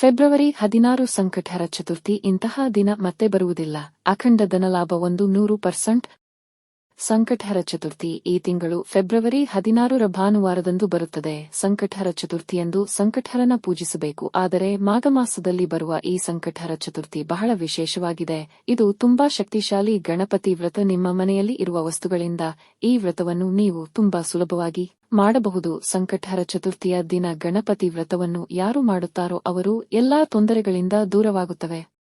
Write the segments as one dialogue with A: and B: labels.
A: February ಹದಿನಾರು ಸಂಕಟಹರ ಚತುರ್ಥಿ ಇಂತಹ ದಿನ ಮತ್ತೆ ಬರುವುದಿಲ್ಲ. ಅಖಂಡ ಧನಲಾಭ ಒಂದು ನೂರು ಪರ್ಸೆಂಟ್ ಸಂಕಟಹರ ಚತುರ್ಥಿ ಈ ತಿಂಗಳು ಫೆಬ್ರವರಿ ಹದಿನಾರರ ಭಾನುವಾರದಂದು ಬರುತ್ತದೆ. ಸಂಕಟಹರ ಚತುರ್ಥಿಯಂದು ಸಂಕಟಹರನ ಪೂಜಿಸಬೇಕು. ಆದರೆ ಮಾಘಮಾಸದಲ್ಲಿ ಬರುವ ಈ ಸಂಕಟಹರ ಚತುರ್ಥಿ ಬಹಳ ವಿಶೇಷವಾಗಿದೆ. ಇದು ತುಂಬಾ ಶಕ್ತಿಶಾಲಿ ಗಣಪತಿ ವ್ರತ ನಿಮ್ಮ ಮನೆಯಲ್ಲಿ ಇರುವ ವಸ್ತುಗಳಿಂದ ಈ ವ್ರತವನ್ನು ನೀವು ತುಂಬಾ ಸುಲಭವಾಗಿ ಮಾಡಬಹುದು. ಸಂಕಟಹರ ಚತುರ್ಥಿಯ ದಿನ ಗಣಪತಿ ವ್ರತವನ್ನು ಯಾರು ಮಾಡುತ್ತಾರೋ ಅವರು ಎಲ್ಲಾ ತೊಂದರೆಗಳಿಂದ ದೂರವಾಗುತ್ತವೆ.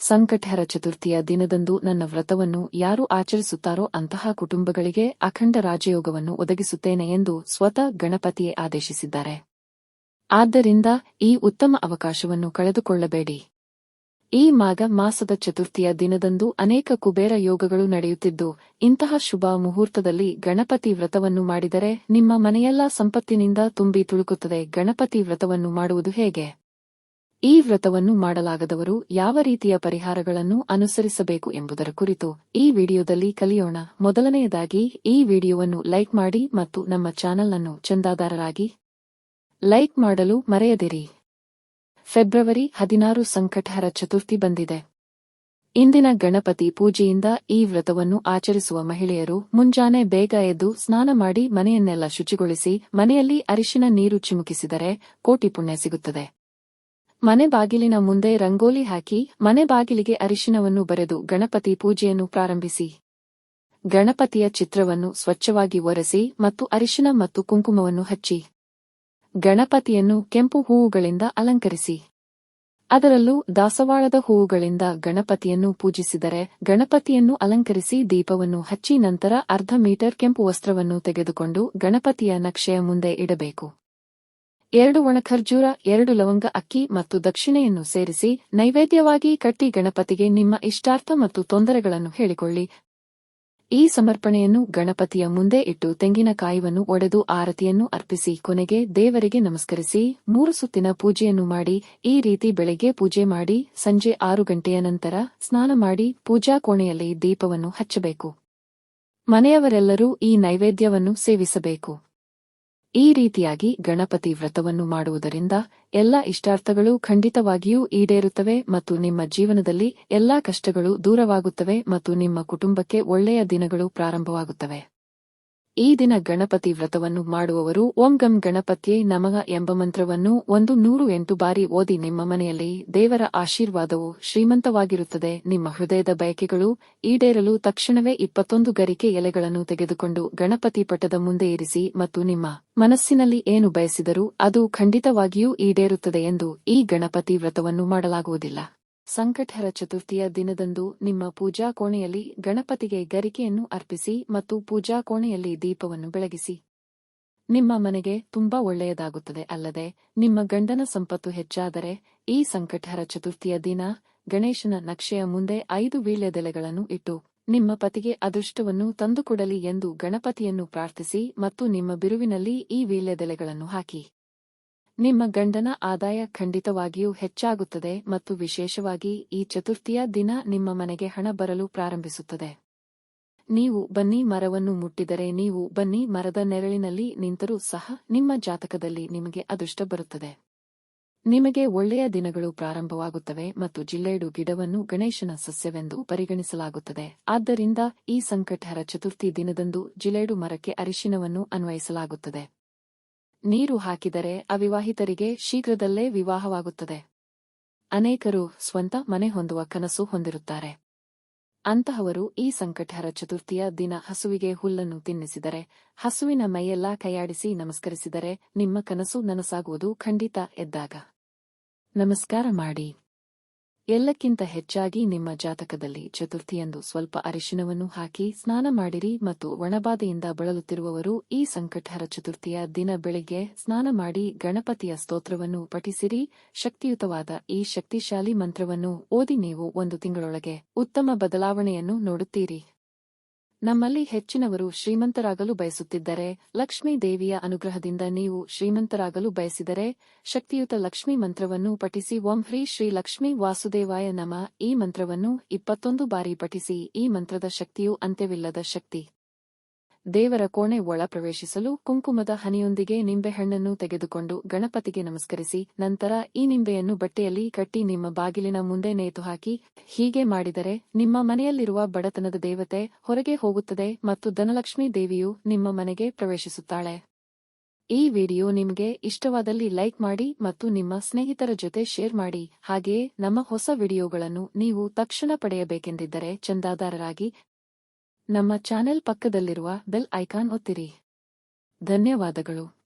A: ಸಂಕಟಹರ ಚತುರ್ಥಿಯ ದಿನದಂದು ನನ್ನ ವ್ರತವನ್ನು ಯಾರು ಆಚರಿಸುತ್ತಾರೋ ಅಂತಹ ಕುಟುಂಬಗಳಿಗೆ ಅಖಂಡ ರಾಜಯೋಗವನ್ನು ಒದಗಿಸುತ್ತೇನೆ ಎಂದು ಸ್ವತಃ ಗಣಪತಿಯೇ ಆದೇಶಿಸಿದ್ದಾರೆ. ಆದ್ದರಿಂದ ಈ ಉತ್ತಮ ಅವಕಾಶವನ್ನು ಕಳೆದುಕೊಳ್ಳಬೇಡಿ. ಈ ಮಾಘ ಮಾಸದ ಚತುರ್ಥಿಯ ದಿನದಂದು ಅನೇಕ ಕುಬೇರ ಯೋಗಗಳು ನಡೆಯುತ್ತಿದ್ದು, ಇಂತಹ ಶುಭ ಮುಹೂರ್ತದಲ್ಲಿ ಗಣಪತಿ ವ್ರತವನ್ನು ಮಾಡಿದರೆ ನಿಮ್ಮ ಮನೆಯೆಲ್ಲ ಸಂಪತ್ತಿನಿಂದ ತುಂಬಿ ತುಳುಕುತ್ತದೆ. ಗಣಪತಿ ವ್ರತವನ್ನು ಮಾಡುವುದು ಹೇಗೆ? ಈ ವ್ರತವನ್ನು ಮಾಡಲಾಗದವರು ಯಾವ ರೀತಿಯ ಪರಿಹಾರಗಳನ್ನು ಅನುಸರಿಸಬೇಕು ಎಂಬುದರ ಕುರಿತು ಈ ವಿಡಿಯೋದಲ್ಲಿ ಕಲಿಯೋಣ. ಮೊದಲನೆಯದಾಗಿ, ಈ ವಿಡಿಯೋವನ್ನು ಲೈಕ್ ಮಾಡಿ ಮತ್ತು ನಮ್ಮ ಚಾನೆಲ್ ಅನ್ನು ಚಂದಾದಾರರಾಗಿ ಲೈಕ್ ಮಾಡಲು ಮರೆಯದಿರಿ. ಫೆಬ್ರವರಿ ಹದಿನಾರು ಸಂಕಟಹರ ಚತುರ್ಥಿ ಬಂದಿದೆ. ಇಂದಿನ ಗಣಪತಿ ಪೂಜೆಯಿಂದ ಈ ವ್ರತವನ್ನು ಆಚರಿಸುವ ಮಹಿಳೆಯರು ಮುಂಜಾನೆ ಬೇಗ ಎದ್ದು ಸ್ನಾನ ಮಾಡಿ ಮನೆಯನ್ನೆಲ್ಲ ಶುಚಿಗೊಳಿಸಿ ಮನೆಯಲ್ಲಿ ಅರಿಶಿನ ನೀರು ಚಿಮುಕಿಸಿದರೆ ಕೋಟಿ ಪುಣ್ಯ ಸಿಗುತ್ತದೆ. ಮನೆ ಬಾಗಿಲಿನ ಮುಂದೆ ರಂಗೋಲಿ ಹಾಕಿ ಮನೆ ಬಾಗಿಲಿಗೆ ಅರಿಶಿನವನ್ನು ಬರೆದು ಗಣಪತಿ ಪೂಜೆಯನ್ನು ಪ್ರಾರಂಭಿಸಿ. ಗಣಪತಿಯ ಚಿತ್ರವನ್ನು ಸ್ವಚ್ಛವಾಗಿ ಒರೆಸಿ ಮತ್ತು ಅರಿಶಿನ ಮತ್ತು ಕುಂಕುಮವನ್ನು ಹಚ್ಚಿ. ಗಣಪತಿಯನ್ನು ಕೆಂಪು ಹೂವುಗಳಿಂದ ಅಲಂಕರಿಸಿ. ಅದರಲ್ಲೂ ದಾಸವಾಳದ ಹೂವುಗಳಿಂದ ಗಣಪತಿಯನ್ನು ಪೂಜಿಸಿದರೆ ಗಣಪತಿಯನ್ನು ಅಲಂಕರಿಸಿ ದೀಪವನ್ನು ಹಚ್ಚಿ ನಂತರ ಅರ್ಧ ಮೀಟರ್ ಕೆಂಪು ವಸ್ತ್ರವನ್ನು ತೆಗೆದುಕೊಂಡು ಗಣಪತಿಯ ನಕ್ಷೆಯ ಮುಂದೆ ಇಡಬೇಕು. ಎರಡು ಒಣಖರ್ಜೂರ, ಎರಡು ಲವಂಗ ಅಕ್ಕಿ ಮತ್ತು ದಕ್ಷಿಣೆಯನ್ನು ಸೇರಿಸಿ ನೈವೇದ್ಯವಾಗಿ ಕಟ್ಟಿ ಗಣಪತಿಗೆ ನಿಮ್ಮ ಇಷ್ಟಾರ್ಥ ಮತ್ತು ತೊಂದರೆಗಳನ್ನು ಹೇಳಿಕೊಳ್ಳಿ. ಈ ಸಮರ್ಪಣೆಯನ್ನು ಗಣಪತಿಯ ಮುಂದೆ ಇಟ್ಟು ತೆಂಗಿನಕಾಯಿವನ್ನು ಒಡೆದು ಆರತಿಯನ್ನು ಅರ್ಪಿಸಿ ಕೊನೆಗೆ ದೇವರಿಗೆ ನಮಸ್ಕರಿಸಿ ಮೂರು ಸುತ್ತಿನ ಪೂಜೆಯನ್ನು ಮಾಡಿ, ಈ ರೀತಿ ಬೆಳಗ್ಗೆ ಪೂಜೆ ಮಾಡಿ, ಸಂಜೆ ಆರು ಗಂಟೆಯ ನಂತರ ಸ್ನಾನ ಮಾಡಿ ಪೂಜಾ ಕೋಣೆಯಲ್ಲಿ ದೀಪವನ್ನು ಹಚ್ಚಬೇಕು. ಮನೆಯವರೆಲ್ಲರೂ ಈ ನೈವೇದ್ಯವನ್ನು ಸೇವಿಸಬೇಕು. ಈ ರೀತಿಯಾಗಿ ಗಣಪತಿ ವ್ರತವನ್ನು ಮಾಡುವುದರಿಂದ ಎಲ್ಲ ಇಷ್ಟಾರ್ಥಗಳು ಖಂಡಿತವಾಗಿಯೂ ಈಡೇರುತ್ತವೆ ಮತ್ತು ನಿಮ್ಮ ಜೀವನದಲ್ಲಿ ಎಲ್ಲಾ ಕಷ್ಟಗಳು ದೂರವಾಗುತ್ತವೆ ಮತ್ತು ನಿಮ್ಮ ಕುಟುಂಬಕ್ಕೆ ಒಳ್ಳೆಯ ದಿನಗಳು ಪ್ರಾರಂಭವಾಗುತ್ತವೆ. ಈ ದಿನ ಗಣಪತಿ ವ್ರತವನ್ನು ಮಾಡುವವರು ಓಂ ಗಂ ಗಣಪತಿಯೇ ನಮಗ ಎಂಬ ಮಂತ್ರವನ್ನು ಒಂದು ನೂರು ಎಂಟು ಬಾರಿ ಓದಿ ನಿಮ್ಮ ಮನೆಯಲ್ಲಿ ದೇವರ ಆಶೀರ್ವಾದವು ಶ್ರೀಮಂತವಾಗಿರುತ್ತದೆ. ನಿಮ್ಮ ಹೃದಯದ ಬಯಕೆಗಳು ಈಡೇರಲು ತಕ್ಷಣವೇ ಇಪ್ಪತ್ತೊಂದು ಗರಿಕೆ ಎಲೆಗಳನ್ನು ತೆಗೆದುಕೊಂಡು ಗಣಪತಿ ಪಟದ ಮುಂದೆ ಇರಿಸಿ ಮತ್ತು ನಿಮ್ಮ ಮನಸ್ಸಿನಲ್ಲಿ ಏನು ಬಯಸಿದರೂ ಅದು ಖಂಡಿತವಾಗಿಯೂ ಈಡೇರುತ್ತದೆ ಎಂದು ಈ ಗಣಪತಿ ವ್ರತವನ್ನು ಮಾಡಲಾಗುವುದಿಲ್ಲ. ಸಂಕಟಹರ ಚತುರ್ಥಿಯ ದಿನದಂದು ನಿಮ್ಮ ಪೂಜಾ ಕೋಣೆಯಲ್ಲಿ ಗಣಪತಿಗೆ ಗರಿಕೆಯನ್ನು ಅರ್ಪಿಸಿ ಮತ್ತು ಪೂಜಾ ಕೋಣೆಯಲ್ಲಿ ದೀಪವನ್ನು ಬೆಳಗಿಸಿ. ನಿಮ್ಮ ಮನೆಗೆ ತುಂಬಾ ಒಳ್ಳೆಯದಾಗುತ್ತದೆ, ಅಲ್ಲದೆ ನಿಮ್ಮ ಗಂಡನ ಸಂಪತ್ತು ಹೆಚ್ಚಾದರೆ ಈ ಸಂಕಟಹರ ಚತುರ್ಥಿಯ ದಿನ ಗಣೇಶನ ನಕ್ಷೆಯ ಮುಂದೆ ಐದು ವೀಳ್ಯದೆಲೆಗಳನ್ನು ಇಟ್ಟು ನಿಮ್ಮ ಪತಿಗೆ ಅದೃಷ್ಟವನ್ನು ತಂದುಕೊಡಲಿ ಎಂದು ಗಣಪತಿಯನ್ನು ಪ್ರಾರ್ಥಿಸಿ ಮತ್ತು ನಿಮ್ಮ ಬಿರುವಿನಲ್ಲಿ ಈ ವೀಳ್ಯದೆಲೆಗಳನ್ನು ಹಾಕಿ. ನಿಮ್ಮ ಗಂಡನ ಆದಾಯ ಖಂಡಿತವಾಗಿಯೂ ಹೆಚ್ಚಾಗುತ್ತದೆ ಮತ್ತು ವಿಶೇಷವಾಗಿ ಈ ಚತುರ್ಥಿಯ ದಿನ ನಿಮ್ಮ ಮನೆಗೆ ಹಣ ಬರಲು ಪ್ರಾರಂಭಿಸುತ್ತದೆ. ನೀವು ಬನ್ನಿ ಮರವನ್ನು ಮುಟ್ಟಿದರೆ ನೀವು ಬನ್ನಿ ಮರದ ನೆರಳಿನಲ್ಲಿ ನಿಂತರೂ ಸಹ ನಿಮ್ಮ ಜಾತಕದಲ್ಲಿ ನಿಮಗೆ ಅದೃಷ್ಟ ಬರುತ್ತದೆ. ನಿಮಗೆ ಒಳ್ಳೆಯ ದಿನಗಳು ಪ್ರಾರಂಭವಾಗುತ್ತವೆ ಮತ್ತು ಜಿಲ್ಲೆಡು ಗಿಡವನ್ನು ಗಣೇಶನ ಸಸ್ಯವೆಂದು ಪರಿಗಣಿಸಲಾಗುತ್ತದೆ. ಆದ್ದರಿಂದ ಈ ಸಂಕಟಹರ ಚತುರ್ಥಿ ದಿನದಂದು ಜಿಲೇಡು ಮರಕ್ಕೆ ಅರಿಶಿನವನ್ನು ಅನ್ವಯಿಸಲಾಗುತ್ತದೆ. ನೀರು ಹಾಕಿದರೆ ಅವಿವಾಹಿತರಿಗೆ ಶೀಘ್ರದಲ್ಲೇ ವಿವಾಹವಾಗುತ್ತದೆ. ಅನೇಕರು ಸ್ವಂತ ಮನೆ ಹೊಂದುವ ಕನಸು ಹೊಂದಿರುತ್ತಾರೆ. ಅಂತಹವರು ಈ ಸಂಕಟಹರ ಚತುರ್ಥಿಯ ದಿನ ಹಸುವಿಗೆ ಹುಲ್ಲನ್ನು ತಿನ್ನಿಸಿದರೆ, ಹಸುವಿನ ಮೈಯೆಲ್ಲ ಕೈಯಾಡಿಸಿ ನಮಸ್ಕರಿಸಿದರೆ ನಿಮ್ಮ ಕನಸು ನನಸಾಗುವುದು ಖಂಡಿತ ಎದ್ದಾಗ. ನಮಸ್ಕಾರ ಮಾಡಿ. ಎಲ್ಲಕ್ಕಿಂತ ಹೆಚ್ಚಾಗಿ ನಿಮ್ಮ ಜಾತಕದಲ್ಲಿ ಚತುರ್ಥಿಯಂದು ಸ್ವಲ್ಪ ಅರಿಶಿನವನ್ನು ಹಾಕಿ ಸ್ನಾನ ಮಾಡಿರಿ ಮತ್ತು ಒಣಬಾಧೆಯಿಂದ ಬಳಲುತ್ತಿರುವವರು ಈ ಸಂಕಟಹರ ಚತುರ್ಥಿಯ ದಿನ ಬೆಳಿಗ್ಗೆ ಸ್ನಾನ ಮಾಡಿ ಗಣಪತಿಯ ಸ್ತೋತ್ರವನ್ನು ಪಠಿಸಿರಿ. ಶಕ್ತಿಯುತವಾದ ಈ ಶಕ್ತಿಶಾಲಿ ಮಂತ್ರವನ್ನು ಓದಿ ನೀವು ಒಂದು ತಿಂಗಳೊಳಗೆ ಉತ್ತಮ ಬದಲಾವಣೆಯನ್ನು ನೋಡುತ್ತೀರಿ. ನಮ್ಮಲ್ಲಿ ಹೆಚ್ಚಿನವರು ಶ್ರೀಮಂತರಾಗಲು ಬಯಸುತ್ತಿದ್ದರೆ ಲಕ್ಷ್ಮೀ ದೇವಿಯ ಅನುಗ್ರಹದಿಂದ ನೀವು ಶ್ರೀಮಂತರಾಗಲು ಬಯಸಿದರೆ ಶಕ್ತಿಯುತ ಲಕ್ಷ್ಮೀ ಮಂತ್ರವನ್ನು ಪಠಿಸಿ ಓಂ ಹ್ರೀ ಶ್ರೀ ಲಕ್ಷ್ಮೀ ವಾಸುದೇವಾಯ ನಮ. ಈ ಮಂತ್ರವನ್ನು ಇಪ್ಪತ್ತೊಂದು ಬಾರಿ ಪಠಿಸಿ ಈ ಮಂತ್ರದ ಶಕ್ತಿಯು ಅಂತ್ಯವಿಲ್ಲದ ಶಕ್ತಿ. ದೇವರ ಕೋಣೆ ಒಳ ಪ್ರವೇಶಿಸಲು ಕುಂಕುಮದ ಹನಿಯೊಂದಿಗೆ ನಿಂಬೆಹಣ್ಣನ್ನು ತೆಗೆದುಕೊಂಡು ಗಣಪತಿಗೆ ನಮಸ್ಕರಿಸಿ, ನಂತರ ಈ ನಿಂಬೆಯನ್ನು ಬಟ್ಟೆಯಲ್ಲಿ ಕಟ್ಟಿ ನಿಮ್ಮ ಬಾಗಿಲಿನ ಮುಂದೆ ನೇತು ಹಾಕಿ, ಹೀಗೆ ಮಾಡಿದರೆ ನಿಮ್ಮ ಮನೆಯಲ್ಲಿರುವ ಬಡತನದ ದೇವತೆ ಹೊರಗೆ ಹೋಗುತ್ತದೆ ಮತ್ತು ಧನಲಕ್ಷ್ಮೀ ದೇವಿಯು ನಿಮ್ಮ ಮನೆಗೆ ಪ್ರವೇಶಿಸುತ್ತಾಳೆ. ಈ ವಿಡಿಯೋ ನಿಮಗೆ ಇಷ್ಟವಾದಲ್ಲಿ ಲೈಕ್ ಮಾಡಿ ಮತ್ತು ನಿಮ್ಮ ಸ್ನೇಹಿತರ ಜೊತೆ ಶೇರ್ ಮಾಡಿ. ಹಾಗೆಯೇ ನಮ್ಮ ಹೊಸ ವಿಡಿಯೋಗಳನ್ನು ನೀವು ತಕ್ಷಣ ಪಡೆಯಬೇಕೆಂದಿದ್ದರೆ ಚಂದಾದಾರರಾಗಿ ನಮ್ಮ ಚಾನೆಲ್ ಪಕ್ಕದಲ್ಲಿರುವ ಬೆಲ್ ಐಕಾನ್ ಒತ್ತಿರಿ. ಧನ್ಯವಾದಗಳು.